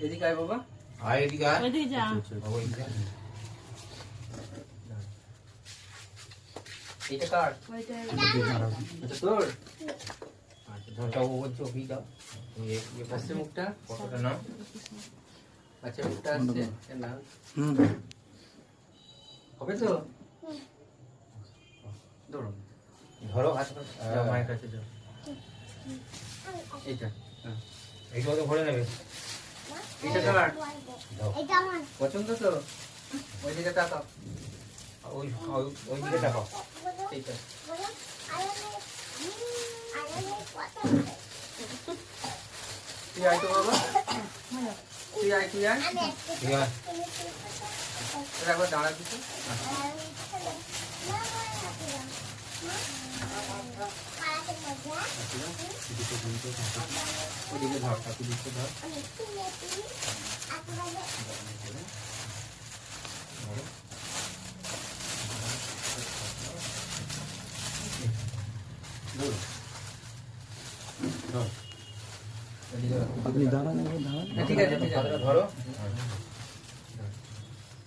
এদিকে আয় বাবা। আয় এদিকে আয়। ওইদিকে যা। বাবা, এদিকে আয়। এটা কার? এটা তোর? আচ্ছা ধরটা ও বলছে ওকেই দাও তুমি এ- এ পাশে। মুখটা? ফটোটা নাও। আচ্ছা মুখটা আসছে। এ লাল হবে তো? ধরো। ধরো হাত যাও মায়ের কাছে যাও। এইটা। হ্যাঁ। এইটা তো ভরে নেবে। এটা আমার। পছন্দ তো? ওই দিকে তাকাও। ওই ওই- দিকে তাকাও। আয়ানে আয়ানে তুই আয় তো বাবা। তুই আয় তুই আয়। ঠিক আছে তুমি তোর একবার দাঁড়া দিতে ওইদিকে ধর কাকু দিচ্ছে ধর। আপনি দাঁড়ান দাঁড়ান। হ্যাঁ, ঠিক আছে ধরো।